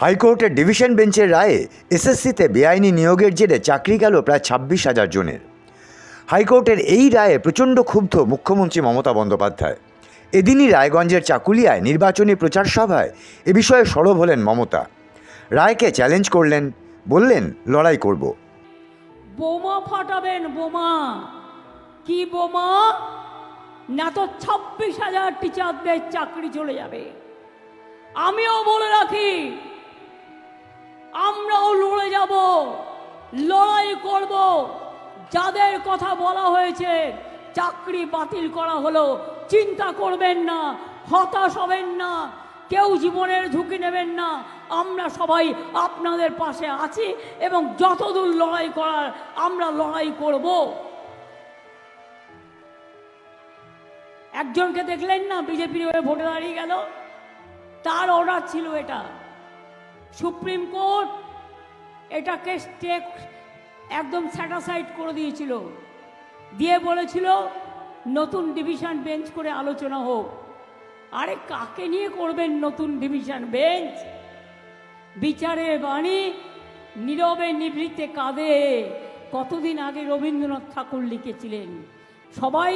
হাইকোর্টের ডিভিশন বেঞ্চের রায়ে এসএসসিতে বেআইনি নিয়োগের জেরে চাকরি গেল প্রায় ছাব্বিশ হাজার জনের। হাইকোর্টের এই রায়ে প্রচণ্ড ক্ষুব্ধ মুখ্যমন্ত্রী মমতা বন্দ্যোপাধ্যায়। এদিনই রায়গঞ্জের চাকুলিয়ায় নির্বাচনী প্রচার সভায় এ বিষয়ে সরব হলেন মমতা। রায়কে চ্যালেঞ্জ করলেন, বললেন, লড়াই করব। বোমা ফাটাবেন, বোমা। কি বোমা? না তো ছাব্বিশ হাজার টিচারদের চাকরি চলে যাবে। আমিও বলে রাখি লড়াই করব। যাদের কথা বলা হয়েছে, চাকরি বাতিল করা হলো, চিন্তা করবেন না, হতাশ হবেন না, কেউ জীবনের ঝুঁকি নেবেন না। আমরা সবাই আপনাদের পাশে আছি এবং যতদূর লড়াই করার আমরা লড়াই করব। একজনকে দেখলেন না বিজেপির হয়ে ভোটে দাঁড়িয়ে গেল? তার অর্ডার ছিল এটা। সুপ্রিম কোর্ট এটাকে স্টেক একদম স্যাটাসাইড করে দিয়েছিল। দিয়ে বলেছিল, নতুন ডিভিশন বেঞ্চ করে আলোচনা হোক। আরে, কাকে নিয়ে করবেন নতুন ডিভিশন বেঞ্চ বিচারে বাণী, নীরবে নিভৃতে কাঁদে। কতদিন আগে রবীন্দ্রনাথ ঠাকুর লিখেছিলেন, সবাই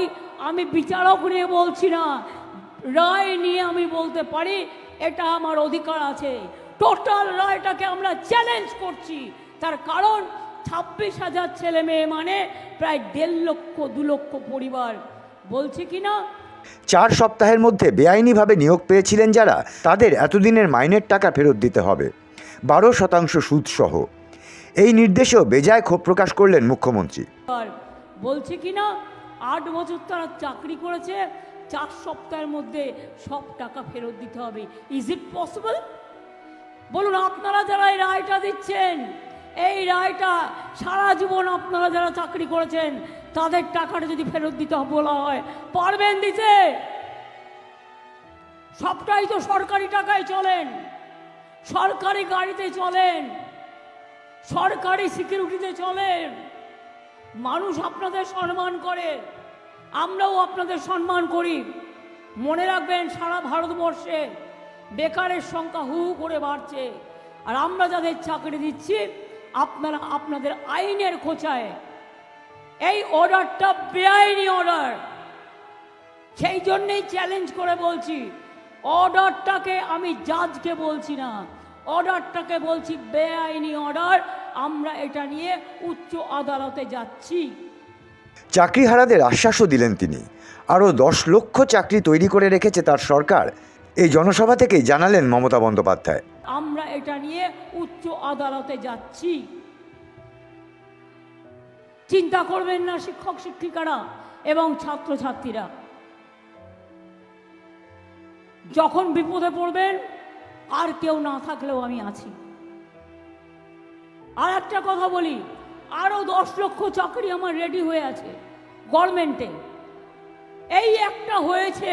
আমি বিচারক নিয়ে বলছি না, রায় নিয়ে আমি বলতে পারি, এটা আমার অধিকার আছে। টোটাল রায়টাকে আমরা চ্যালেঞ্জ করছি। তার কারণ ছাব্বিশ হাজার ছেলে মেয়ে মানে প্রায় দেড় লক্ষ দু লক্ষ পরিবার। বলছে কি না? চার সপ্তাহের মধ্যে বেআইনিভাবে নিয়োগ পেয়েছিলেন যারা তাদের এতদিনের মাইনের টাকা ফেরত দিতে হবে। বারো শতাংশ সুদসহ। এই নির্দেশেও বেজায় ক্ষোভ প্রকাশ করলেন মুখ্যমন্ত্রী। বলছে কি না? আট বছর তারা চাকরি করেছে চার সপ্তাহের মধ্যে সব টাকা ফেরত দিতে হবে। ইজ ইট পসিবল বলুন, আপনারা যারা এই রায়টা দিচ্ছেন, এই রায়টা সারা জীবন আপনারা যারা চাকরি করেছেন, তাদের টাকাটা যদি ফেরত দিতে বলা হয়, পারবেন দিতে? সবটাই তো সরকারি টাকায় চলেন, সরকারি গাড়িতে চলেন, সরকারি সিকিউরিটিতে চলেন। মানুষ আপনাদের সম্মান করে, আমরাও আপনাদের সম্মান করি। মনে রাখবেন, সারা ভারতবর্ষে বেকারের সংখ্যা হু করে বাড়ছে। আর আমরা যাদের চাকরি দিচ্ছি, আপনারা আপনাদের আইনের খোঁচায়। এই অর্ডারটা বেআইনি অর্ডার। সেই জন্যেই চ্যালেঞ্জ করে বলছি, অর্ডারটাকে আমি জাজকে বলছি না। অর্ডারটাকে বলছি বেআইনি অর্ডার। আমরা এটা নিয়ে উচ্চ আদালতে যাচ্ছি। চাকরি চাকরিহারাদের আশ্বাসও দিলেন তিনি। আরও দশ লক্ষ চাকরি তৈরি করে রেখেছে তার সরকার। এই জনসভা থেকেই জানালেন মমতা বন্দ্যোপাধ্যায়। আমরা এটা নিয়ে উচ্চ আদালতে যাচ্ছি। চিন্তা করবেন না, শিক্ষক, শিক্ষিকারা এবং ছাত্রছাত্রীরা। যখন বিপদে পড়বেন, আর কেউ না থাকলেও আমি আছি। আর একটা কথা বলি আরও দশ লক্ষ চাকরি আমার রেডি হয়ে আছে গভর্নমেন্টে এই একটা হয়েছে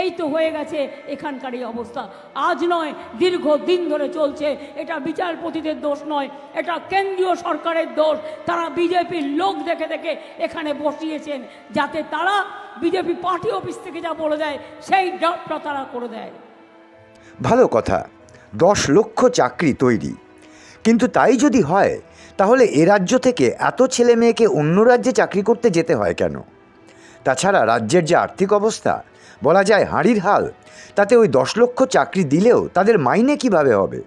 এই তো হয়ে গেছে এখানকার এই অবস্থা। আজ নয় দীর্ঘ দিন ধরে চলছে। এটা বিচারপতিদের দোষ নয়, এটা কেন্দ্রীয় সরকারের দোষ। তারা বিজেপির লোক দেখে দেখে এখানে বসিয়েছেন, যাতে তারা বিজেপি পার্টি অফিস থেকে যা বলে দেয়, সেই ড্রাফটটা তারা করে দেয়। ভালো কথা, দশ লক্ষ চাকরি তৈরি। কিন্তু তাই যদি হয়, তাহলে এ রাজ্য থেকে এত ছেলে মেয়েকে অন্য রাজ্যে চাকরি করতে যেতে হয় কেন? তাছাড়া রাজ্যের যে আর্থিক অবস্থা, বলা যায় হাঁড়ির হাল, তাতে ওই দশ লক্ষ চাকরি দিলেও তাদের মাইনে কীভাবে হবে?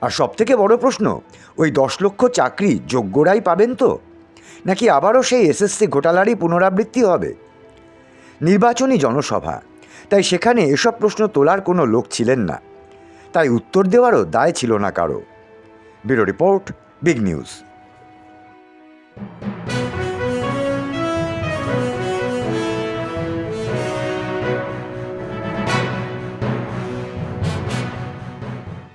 আর সবথেকে বড় প্রশ্ন, ওই দশ লক্ষ চাকরি যোগ্যরাই পাবেন তো? নাকি আবারও সেই এসএসসি ঘোটালারই পুনরাবৃত্তি হবে? নির্বাচনী জনসভা, তাই সেখানে এসব প্রশ্ন তোলার কোনো লোক ছিলেন না। তাই উত্তর দেওয়ারও দায় ছিল না কারও। Bureau report, big news.